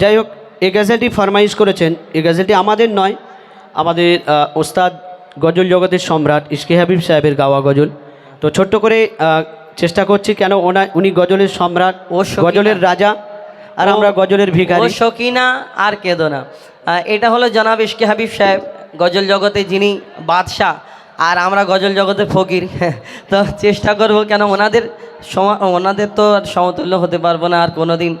যাই হোক এই গ্যাজেটটি ফরমাইশ করেছেন। এই গ্যাজেটটি আমাদের নয় আমাদের ওস্তাদ গজল জগতের সম্রাট ইশকে হাবিব সাহেবের গাওয়া গজল। তো ছোট্ট করে চেষ্টা করছি কেন ওনা উনি গজলের সম্রাট ও গজলের রাজা আর আমরা গজলের ও ভিখারি শকিনা আর কেদো না। এটা হলো জনাব ইশকে হাবিব সাহেব গজল জগতে যিনি বাদশাহ আর আমরা গজল জগতে ফকির। তো চেষ্টা করব কেন ওনাদের ওনাদের তো আর সমতুল্য হতে পারব না, আর কোনো দিন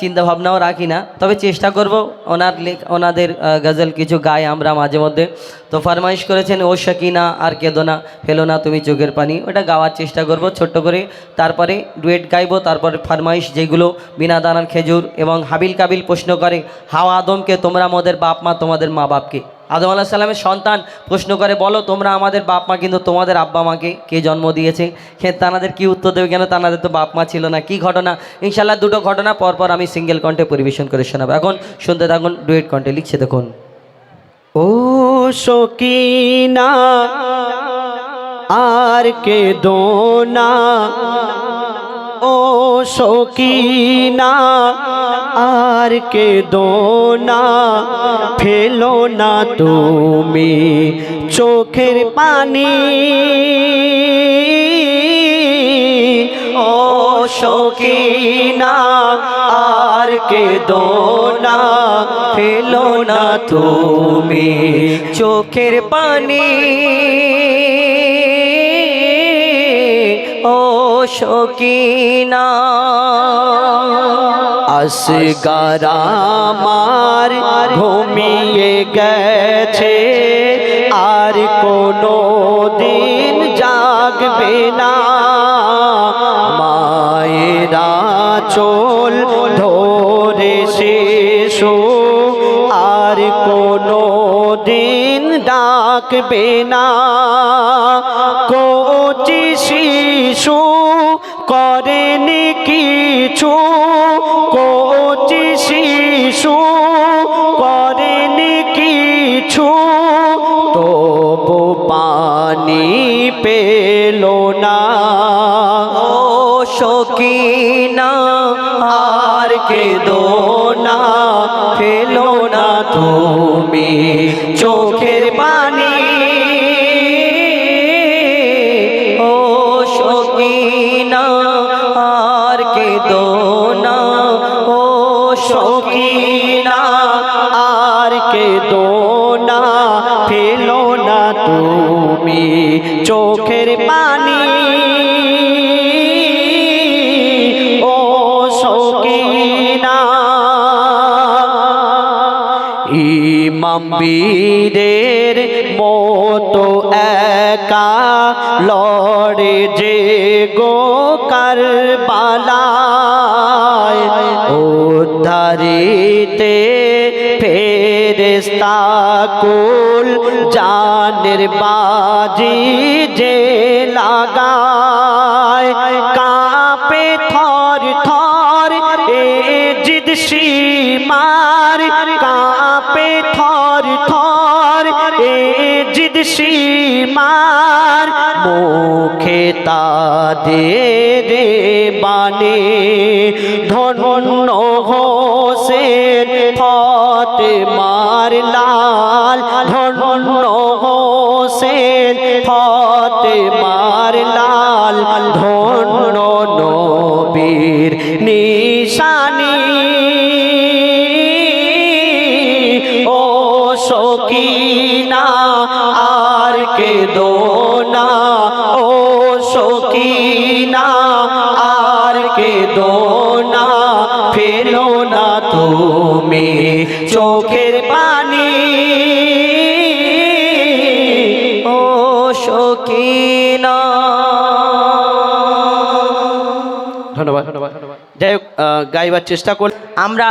চিন্তা ভাবনাও রাখি না। তবে চেষ্টা করব ওনার লেখ, ওনাদের গজল কিছু গাই আমরা মাঝে মধ্যে। তো ফরমাইশ করেছেন, ও শকিনা, আর কেদো না, ফেলো না তুমি চোখের পানি। ওটা গাওয়ার চেষ্টা করব ছোট্ট করে। তারপরে ডুয়েট গাইবো, তারপরে ফরমাইশ যেগুলো বিনা দানার খেজুর এবং হাবিল কাবিল প্রশ্ন করে, হাওয়া আদমকে, তোমরা আমাদের বাপ মা, তোমাদের মা বাপকে আদম আলাহ সাল্লামের সন্তান প্রশ্ন করে, বলো, তোমরা আমাদের বাপ মা কিন্তু তোমাদের আব্বা মাকে কে জন্ম দিয়েছে? সে তানাদের কি উত্তর দেবে কেন? তানাদের তো বাপ মা ছিল না। কি ঘটনা? ইনশাল্লাহ দুটো ঘটনা পরপর আমি সিঙ্গেল কণ্ঠে পরিবেশন করে শোনাবো। এখন শুনতে থাকুন, ডুয়েট কণ্ঠে লিখছে দেখুন। ও শকিনা, আর কে দোনা ও শকিনা আর কে দোনা ফেলো না তুমি চোখের পানি। ও শকিনা আর কে দোনা ফেলো না তুমি চোখের পানি। শকিনা। আসগার আমার ঘুমিয়ে গেছে, আর কোনো দিন জাগবে না। মায়েরা চোল ধরে শেষো আর কোনো দিন ডাকবে না। কোচি শিশু আর বীরের মতো একা লড়ে যে গো কারবালায়। উদ্ধারিতে ফেরেস্তা কুল জানের বাজি যে লাগায়। তাদের বাণী ধন্য যাই হোক গাইবার চেষ্টা কর। আমরা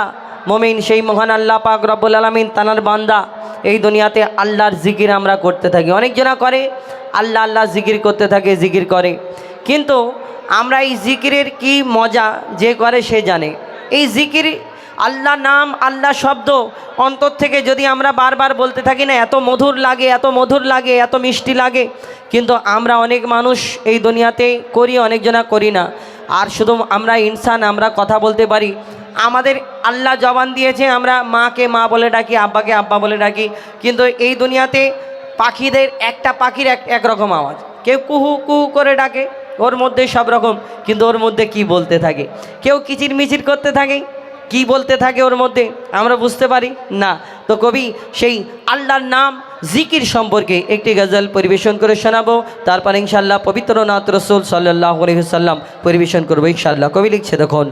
মমিন, সেই মহান আল্লাহ পাক রব্বুল আলমিন, তানার বান্দা। এই দুনিয়াতে আল্লাহর জিকির আমরা করতে থাকি। অনেকজনা করে, আল্লাহ আল্লাহ জিকির করতে থাকে, জিকির করে। কিন্তু আমরা এই জিকিরের কি মজা যে করে সে জানে। এই জিকির আল্লাহ নাম, আল্লাহ শব্দ অন্তর থেকে যদি আমরা বারবার বলতে থাকি না, এত মধুর লাগে, এত মধুর লাগে, এত মিষ্টি লাগে। কিন্তু আমরা অনেক মানুষ এই দুনিয়াতে করি অনেকজনা করি না। আর শুধু আমরা ইনসান, আমরা কথা বলতে পারি। আমাদের আল্লাহ জবান দিয়েছে, আমরা মাকে মা বলে ডাকি, আব্বাকে আব্বা বলে ডাকি। কিন্তু এই দুনিয়াতে পাখিদের একটা পাখির এক, একরকম আওয়াজ। কেউ কুহু কুহু করে ডাকে, ওর মধ্যে সব রকম কিন্তু ওর মধ্যে কি বলতে থাকে? কেউ কিচির মিচির করতে থাকে কি বলতে থাকে ওর মধ্যে? আমরা বুঝতে পারি? না। তো কবি সেই আল্লাহর নাম জিকির সম্পর্কে একটি গজল পরিবেশন করে শোনাবো। তারপর ইনশাল্লাহ পবিত্রনাথ রসুল সাল্লাহ সাল্লাম পরিবেশন করব ইনশাল্লাহ কবি লিখছে দেখুন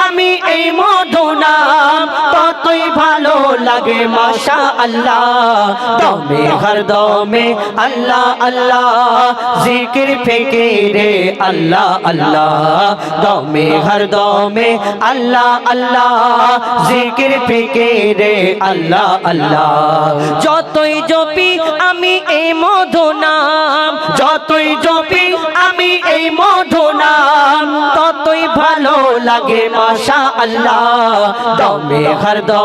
আমি এই মধু ততই ভালো লাগে মাশা আল্লাহ দমে, হর দমে, আল্লাহ আল্লাহ। জিকির ফিকিরে, আল্লাহ আল্লাহ। দমে, হর দমে, আল্লাহ আল্লাহ। জিকির ফিকিরে, আল্লাহ আল্লাহ। যতই জপি আমি এই মধু নাম যতই জপি আমি এই মধু নাম ততই ভালো লাগে মাশা আল্লাহ দমে, হর দমে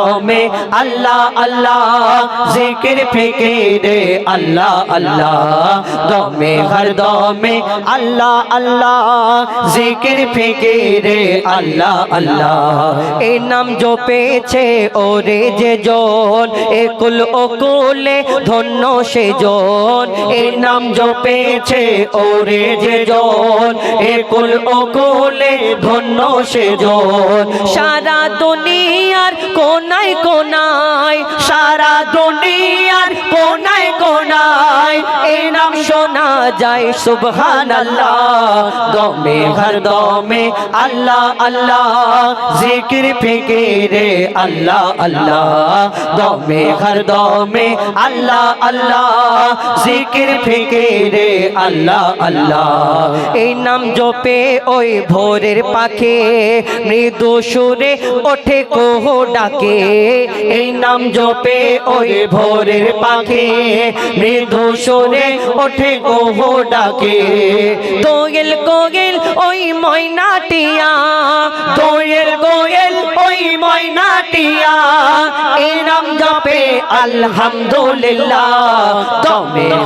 আল্লাহ আল্লাহ। জিকির ফিকিরে আল্লাহ আল্লাহ। দমে, হর দমে আল্লাহ আল্লাহ। জিকির ফিকিরে আল্লাহ আল্লাহ। এই নাম জপেছে ওরে যে জন। একুল ওকুলে ধন্য সে জন। এই নাম জপেছে ওরে যে জন। একুল ওকুলে ধন্য সে জন। সারা দুনিয়ার কোনায় কোনায়, সারা দুনিয়ার কোনায় কোনায় এই নাম শোনা যায় সুবহান আল্লাহ দমে হর দমে আল্লাহ আল্লাহ। জিকির, ফিকিরে আল্লাহ আল্লাহ। দমে হর দমে আল্লাহ আল্লাহ। জিকির, ফিকিরে আল্লাহ আল্লাহ। এই নাম জপে ওই ভোরের পাখে, মৃদু সুরে ওঠে কোহ ডাকে। এই নাম জপে ওই ভোরের পাখে। মৃদু সুরে ওঠে গোহো ডাকে। দোয়েল কোয়েল ওই ময়নাটিয়া কোয়েল কোয়েল ওই জপে আলহামদুলিল্লাহ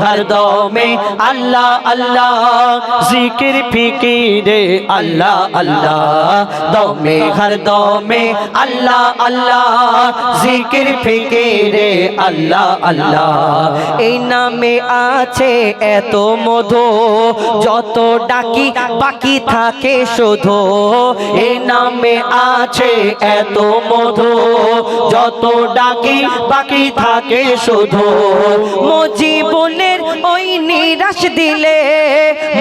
হর দমে আল্লাহ আল্লাহ, জিকির ফিকিরে আল্লাহ আল্লাহ, দমে হর দমে আল্লাহ আল্লাহ, জিকির ফিকিরে আল্লাহ আল্লাহ। এই নামে আছে এত মধু, যত ডাকি বাকি থাকে শুধু। এই নামে আছে এত মধু যত ডাকি বাকি থাকে শুধু। মজিবুলের ওই নিরাশ দিলে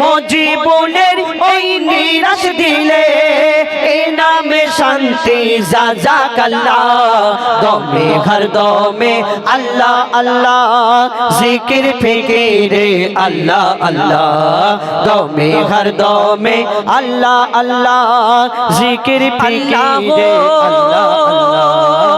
মজিবুলের ওই নিরাশ দিলে এই নামে শান্তি যা যা কাল্লা দমে ঘর দমে আল্লাহ আল্লাহ জিকির ফিকিরে আল্লাহ আল্লাহ দমে ঘর দমে আল্লাহ আল্লাহ জিকির ফিকিরে আল্লাহ আল্লাহ। Oh.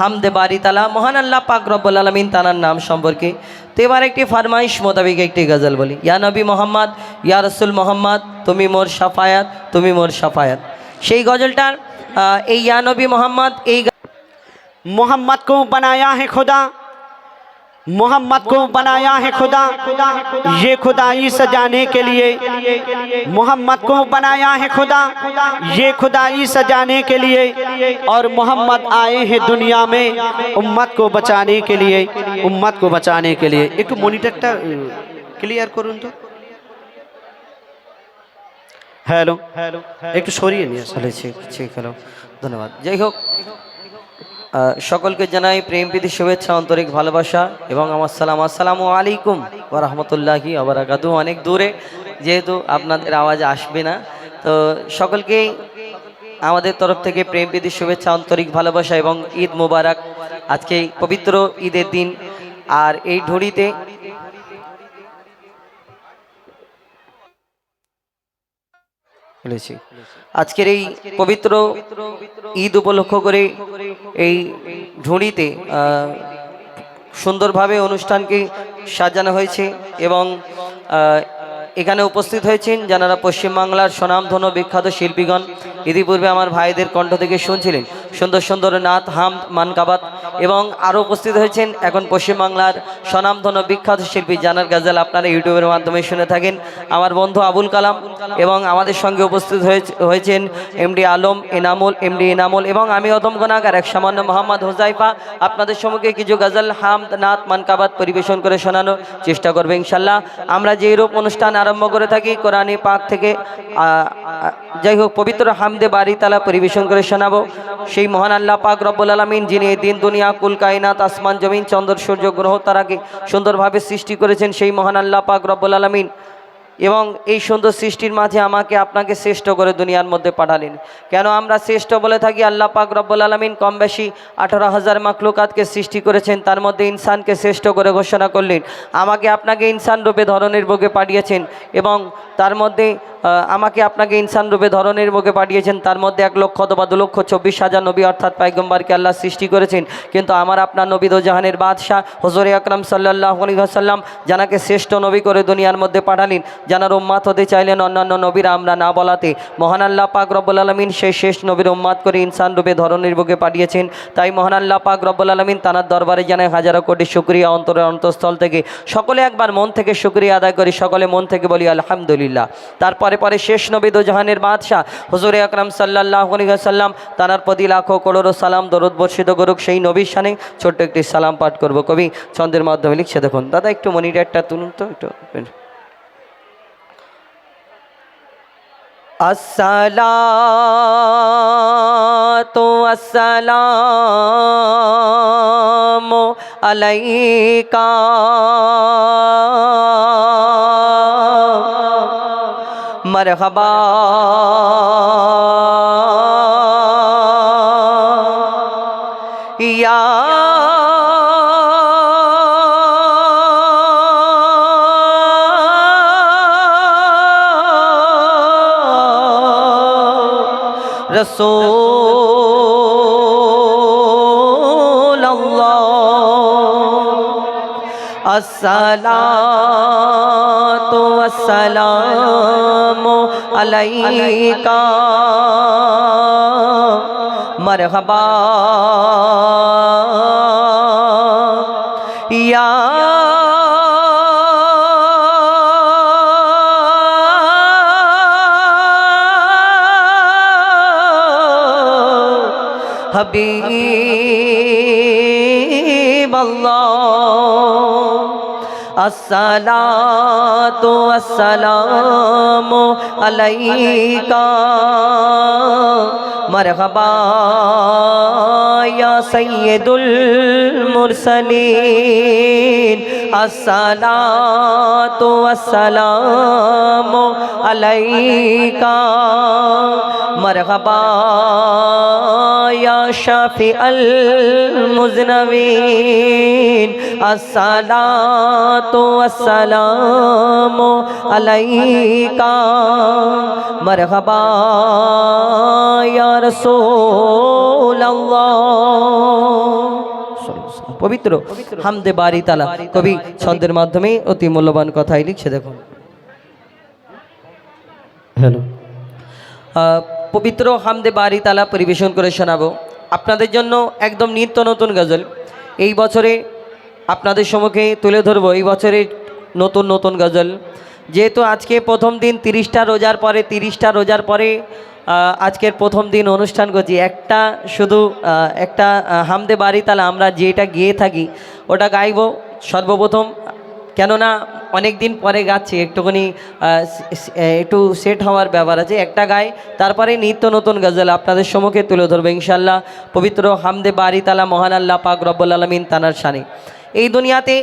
হামদে বারি তালা, মহান আল্লাহ পাক রব্বুল আলমিন তানার নাম সম্পর্কে। তো এবার একটি ফারমাইশ মোতাবিক একটি গজল বলি। ইয়া নবী মোহাম্মদ, ইয়া রসুল মোহাম্মদ, তুমি মোর সাফায়াত তুমি মোর সাফায়াত সেই গজলটার এই ইয়া নবী মোহাম্মদ, এই মোহাম্মদ কো বানায়া হে খোদা मोहम्मद को बनाया है खुदा। ये खुदाई सजाने के लिए। मोहम्मद को बनाया है खुदा। ये खुदाई सजाने के लिए। और मोहम्मद आए हैं दुनिया में उम्मत को बचाने के लिए। उम्मत को बचाने के लिए। एक मोनिटर क्लियर करूँ तो? हेलो। हेलो एक तो सरिए नहीं चले ठीक हेलो धन्यवाद। जय हो। সকলকে জানাই প্রেম প্রীতি, শুভেচ্ছা, আন্তরিক ভালোবাসা এবং আমার সালাম। আসসালামু আলাইকুম রহমতুল্লাহি আবরাকাতু অনেক দূরে, যেহেতু আপনাদের আওয়াজ আসবে না, তো সকলকেই আমাদের তরফ থেকে প্রেম প্রীতি, শুভেচ্ছা, আন্তরিক ভালোবাসা এবং ঈদ মোবারক। আজকে পবিত্র ঈদের দিন, আর এই ঢড়িতে বলেছি আজকের এই পবিত্র ঈদ উপলক্ষ করে এই ঝুড়িতে সুন্দরভাবে অনুষ্ঠানকে সাজানো হয়েছে এবং এখানে উপস্থিত হয়েছেন যারা পশ্চিমবাংলার স্বনামধন্য বিখ্যাত শিল্পীগণ। ইতিপূর্বে আমার ভাইদের কণ্ঠ থেকে শুনছিলেন। সুন্দর সুন্দর নাথ হাম মানকাবাত এবং আরও উপস্থিত হয়েছেন এখন পশ্চিমবাংলার স্বনামধন্য বিখ্যাত শিল্পী জানার গাজাল আপনারা ইউটিউবের মাধ্যমে শুনে থাকেন। আমার বন্ধু আবুল কালাম এবং আমাদের সঙ্গে উপস্থিত হয়েছে- হয়েছেন এমডি আলম এনামুল, এমডি এনামুল এবং আমি অদম গনাগার এক সামান্য মোহাম্মদ হুজাইফা। আপনাদের সম্মুখে কিছু গজল হাম নাথ, মানকাবাত পরিবেশন করে শোনানোর চেষ্টা করবে ইনশাল্লাহ। আমরা যে রূপ অনুষ্ঠান আরম্ভ করে থাকি কোরআনী পাক থেকে। যাই হোক, পবিত্র হামদে বাড়ি তালা পরিবেশন করে শোনাবো। সেই মহান আল্লাহ পাক রব্বুল আলমিন, যিনি দিন, দুনিয়া, কুল, কায়নাত, আসমান, জমিন, চন্দ্র, সূর্য, গ্রহ, তারাকে সুন্দরভাবে সৃষ্টি করেছেন, সেই মহান আল্লাহ পাক রব্বুল আলমিন এবং এই সুন্দর সৃষ্টির মাঝে আমাকে আপনাকে শ্রেষ্ঠ করে দুনিয়ার মধ্যে পাঠালেন। কেন আমরা শ্রেষ্ঠ বলে থাকি? আল্লাহ পাক রব্বুল আলমিন কম বেশি আঠারো হাজার মাকলুকাতকে সৃষ্টি করেছেন, তার মধ্যে ইনসানকে শ্রেষ্ঠ করে ঘোষণা করলেন। আমাকে আপনাকে ইনসান রূপে ধরনের বুকে পাঠিয়েছেন এবং তার মধ্যে আমাকে আপনাকে ইনসান রূপে ধরনের বুকে পাঠিয়েছেন, তার মধ্যে এক লক্ষ অথবা দু লক্ষ চব্বিশ হাজার নবী অর্থাৎ পাইগম্বারকে আল্লাহ সৃষ্টি করেছেন। কিন্তু আমার আপনার নবী দো জাহানের বাদশাহ, হজরে আকরাম সাল্লাহ আলী আসাল্লাম জানাকে শ্রেষ্ঠ নবী করে দুনিয়ার মধ্যে পাঠালেন। জানার উম্মাত হতে চাইলেন অন্যান্য নবীরা, আমরা না বলাতে। মহান আল্লাহ পাক রব্বুল আলমিন সেই শেষ নবীর উম্মাত করে ইনসান রূপে ধরনের বুকে পাঠিয়েছেন। তাই মহান আল্লাহ পাক রব্বুল আলমিন তানার দরবারে জানায় হাজারো কোটি শুক্রিয়া অন্তরের অন্তঃস্থল থেকে। সকলে একবার মন থেকে শুক্রিয়া আদায় করি, সকলে মন থেকে বলি, আলহামদুলিল্লাহ। তারপরে পরে শেষ নবী জাহানের বাদশাহ হুজুরে আকরাম সাল্লাহ সাল্লাম তানার প্রতি লাখো করোড়ো সালাম, দরদ বর্ষিত করুক। সেই নবীর সানে ছোট্ট একটি সালাম পাঠ করব। কবি, ছন্দের মাধ্যমে লিখছে দেখুন। দাদা, একটু মনিটারটা তুলুন তো, একটু। আসসালাতু আসসালামু আলাইকা। মারহাবা। রসূল আসসালাতু আসসালামু আলাইকা। মারহাবা। ইয়া হাবিব আসসালাতু আসসালামু আলাইকা। মারহাবা ইয়া সাইয়্যিদুল মুরসালিন। আসসালাতু আসসালামু আলাইকা। মারহাবা ইয়া শাফিআল মুজনবিন। আসসালাতু আসসালামু আলাইকা। মারহাবা ইয়া রাসূলুল্লাহ। পবিত্র হামদে বাড়ি তালা। কবি ছন্দের মাধ্যমে অতি মূল্যবান কথাই লিখছে দেখুন। হ্যালো। পবিত্র হামদে বাড়ি তালা পরিবেশন করে শোনাবো। আপনাদের জন্য একদম নিত্য নতুন গজল। এই বছরে আপনাদের সম্মুখে তুলে ধরবো এই বছরে নতুন নতুন গজল। যেহেতু আজকে প্রথম দিন তিরিশটা রোজার পরে, তিরিশটা রোজার পরে আজকের প্রথম দিন অনুষ্ঠান করছি। একটা শুধু একটা হামদে বাড়ি তালা আমরা যেটা গিয়ে থাকি, ওটা গাইবো সর্বপ্রথম। কেননা অনেক দিন পরে গাচ্ছি, একটুখানি একটু সেট হওয়ার ব্যাপার আছে। একটা গায়ে তারপরে নিত্য নতুন গজল আপনাদের সম্মুখে তুলে ধরবো ইনশাল্লাহ পবিত্র হামদে বাড়ি তালা মহান আল্লাহ পাক রব্বুল আলমিন তানার শানে। এই দুনিয়াতে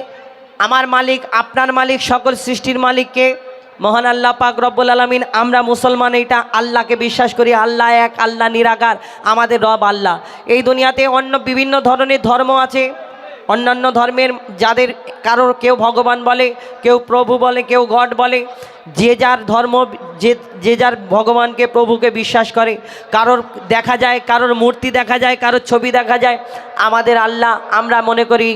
আমার মালিক, আপনার মালিক, সকল সৃষ্টির মালিককে মহান আল্লাহ পাক রব্বুল আলমিন, আমরা মুসলমান এটা আল্লাহকে বিশ্বাস করি, আল্লাহ এক, আল্লাহ নিরাকার, আমাদের রব আল্লাহ। এই দুনিয়াতে অন্য বিভিন্ন ধরনের ধর্ম আছে, অন্যান্য ধর্মের যাদের কারোর কেউ ভগবান বলে, কেউ প্রভু বলে, কেউ গড বলে, যে যার ধর্ম, যে যে যার ভগবানকে, প্রভুকে বিশ্বাস করে, কারোর দেখা যায়, কারোর মূর্তি দেখা যায়, কারোর ছবি দেখা যায়, আমাদের আল্লাহ, আমরা মনে করি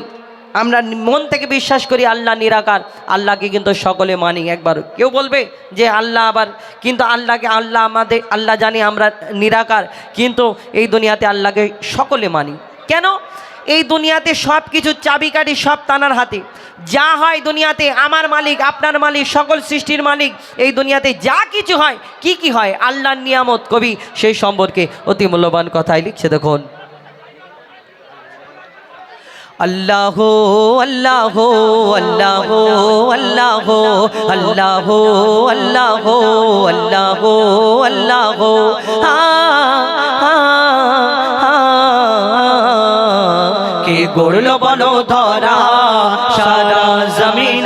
আমরা মন থেকে বিশ্বাস করি আল্লাহ নিরাকার। আল্লাহকে কিন্তু সকলে মানি। একবার কেউ বলবে যে আল্লাহ আবার, কিন্তু আল্লাহকে আল্লাহ আমাদের, আল্লাহ জানি আমরা নিরাকার, কিন্তু এই দুনিয়াতে আল্লাহকে সকলে মানি। কেন? এই দুনিয়াতে সব কিছু চাবিকাঠি সব তানার হাতে। যা হয় দুনিয়াতে আমার মালিক, আপনার মালিক, সকল সৃষ্টির মালিক, এই দুনিয়াতে যা কিছু হয়, কি কি হয়, আল্লাহর নিয়ামত কবি সেই সম্পর্কে অতি মূল্যবান কথাই লিখছে। দেখুন আল্লাহ আল্লাহ আল্লাহ আল্লাহ আল্লাহ আল্লাহ আল্লাহ আল্লাহ কে গড়ল বলো ধরা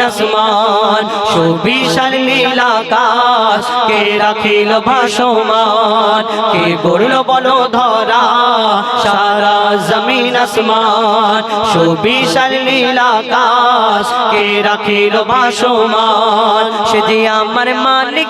আসমান, সুবিশাল নীল আকাশ, কে রাখিল ভাসমান, কে গড়ল বলো ধরা সারা জমিন আসমান, সুবিশাল নীল আকাশ, কে রাখিল ভাসমান, সে যে আমার মালিক মালিক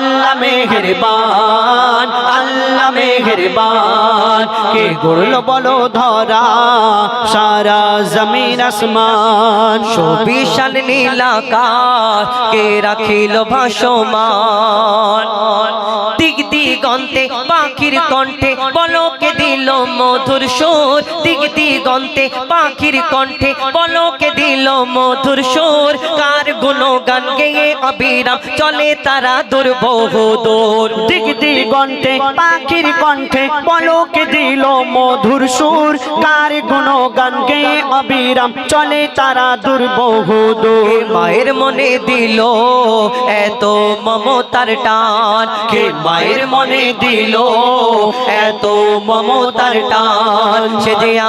আল্লাহ মেহেরবান আল্লাহ মেহেরবান। কে গড়ল বলো ধরা? সারা জমিন আসমান, সুবিশাল নীল আকাশ। কে রাখিল ভাসমান? দিক দিগন্তে, পাখির কণ্ঠে বলকে দিল মধুর সুর? দিক দিগন্তে পাখির কণ্ঠে বলকে দিল মধুর সুর। কার গুণগান গেয়ে অবিরাম চলে তারা দুর্বহ দূর। দিক দিগন্তে পাখির কণ্ঠে পলকে দিল মধুর সুর। কার গুণগান গেয়ে অবিরাম চলে তারা দুর্বহুদূর মায়ের মনে দিল এত মমতার টান। কে মায়ের মনে দিল এত মমতার টান। সে যে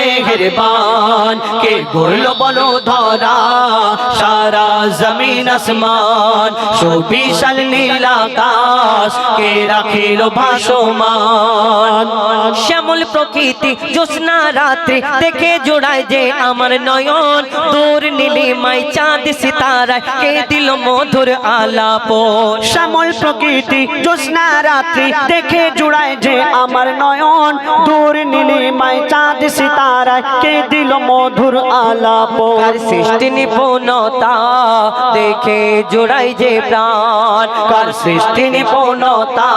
মেহেরবান। কে গড়ল বলো ধরা, সারা জমিন আসমান, সুবিশাল নীল আকাশ, কে রাখিল ভাসমান? শ্যামল প্রকৃতি জ্যোৎস্না রাত্রি দেখে জোড়ায় যে আমার নয়ন। দূর নীলিমাই চাঁদ সিতারায় কে দিল মধুর আলাপ শ্যামল প্রকৃতি জ্যোৎস্না রাত্রি দেখে জুড়ায় যে আমার নয়ন। দূর নীলিমায় চাঁদ সিতারায় কে দিল মধুর আলাপ? সৃষ্টি নিপুণতা দেখে জোড়াই যে প্রাণ। কার সৃষ্টি নিপুণতা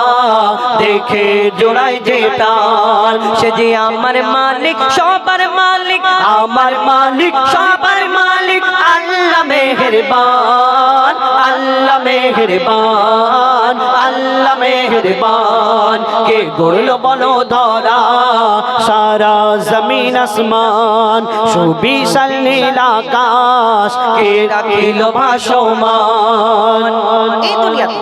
দেখে জোড়াই যে প্রাণ। সে যে আমার মালিক, সবার মালিক, আমার মালিক, সবার মালিক আল্লাহ মেহেরবান আল্লাহ মেহেরবান আল্লাহ মেহেরবান। কে গড়ল বলো ধরা, সারা জমিন আসমান, সুবিশাল নীল আকাশ, কে রাখিল ভাসমান। এই দুনিয়াতে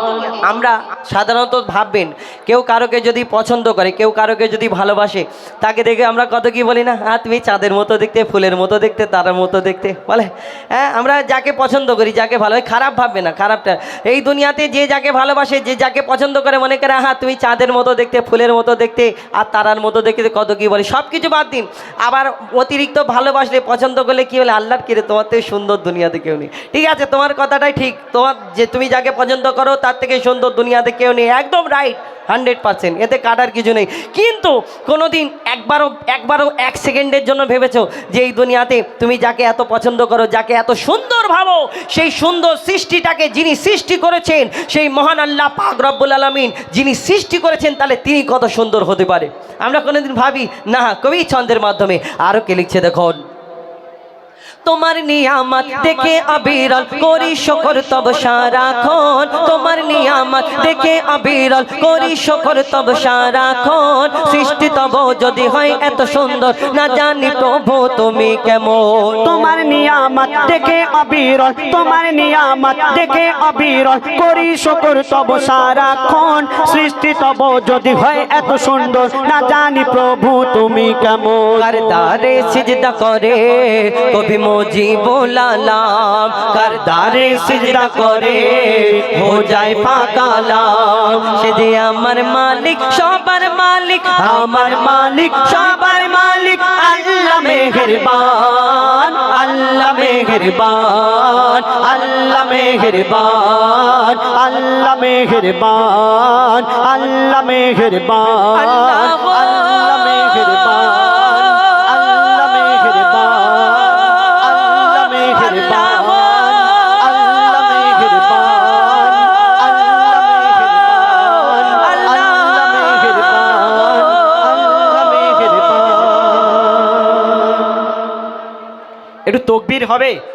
আমরা সাধারণত ভাববেন, কেউ কারোকে যদি পছন্দ করে, কেউ কারোকে যদি ভালোবাসে, তাকে দেখে আমরা কত কি বলি না হ্যাঁ তুমি চাঁদের মতো দেখতে, ফুলের মতো দেখতে, তারার মতো দেখতে। বলে? হ্যাঁ আমরা যাকে পছন্দ করি, যাকে ভালো খারাপ ভাববে না, খারাপটা। এই দুনিয়াতে যে যাকে ভালোবাসে, যে যাকে পছন্দ করে, মনে করে হ্যাঁ তুমি চাঁদের মতো দেখতে, ফুলের মতো দেখতে, আর তারার মতো দেখতে কত কী? বলে সব কিছু বাদ দিন। আবার অতিরিক্ত ভালোবাসলে, পছন্দ করলে কি বলে, আল্লাহর কিরে, তোমার থেকে সুন্দর দুনিয়াতে কেউ নেই। ঠিক আছে, তোমার কথাটাই ঠিক। তোমার যে, তুমি যাকে পছন্দ করো, তার থেকে সুন্দর দুনিয়াতে কেউ নেই। একদম রাইট হান্ড্রেড পার্সেন্ট এতে কাটার কিছু নেই। কিন্তু কোনোদিন একবারও একবারও এক সেকেন্ডের জন্য ভেবেছো যে, এই দুনিয়াতে তুমি যাকে এত পছন্দ করো, যাকে এত সুন্দর ভাবো, সেই সুন্দর সৃষ্টিটাকে যিনি সৃষ্টি করেছেন, সেই মহান আল্লাহ পাক রব্বুল আলমিন যিনি সৃষ্টি করেছেন, তাহলে তিনি কত সুন্দর হতে পারে। আমরা কোনোদিন ভাবি, না, কবি ছন্দের মাধ্যমে আরও কে লিখছে দেখুন। তোমার নিয়ামত দেখে অবিরল করি শকর তব সারাক্ষণ। তোমার নিয়ামত দেখে অবিরল করি শকর তব সারাক্ষণ। সৃষ্টি তব যদি হয় এত সুন্দর না জানি প্রভু তুমি কেমন। তোমার নিয়ামত দেখে অবিরল তোমার নিয়ামত দেখে অবিরল করি শকর তব সারাক্ষণ। সৃষ্টি তব যদি হয় এত সুন্দর না জানি প্রভু তুমি কেমন। করদারে সিজদা করে কবি মুজিবুলালাম করদারে সিজদা করে হো যায় পাকালাম সে যে আমার মালিক, সবার মালিক, আমার মালিক, সবার মালিক, আল্লাহ মেহেরবান আল্লাহ মেহেরবান আল্লাহ মেহেরবান আল্লাহ মেহেরবান আল্লাহ মেহেরবান, আল্লাহ হবে।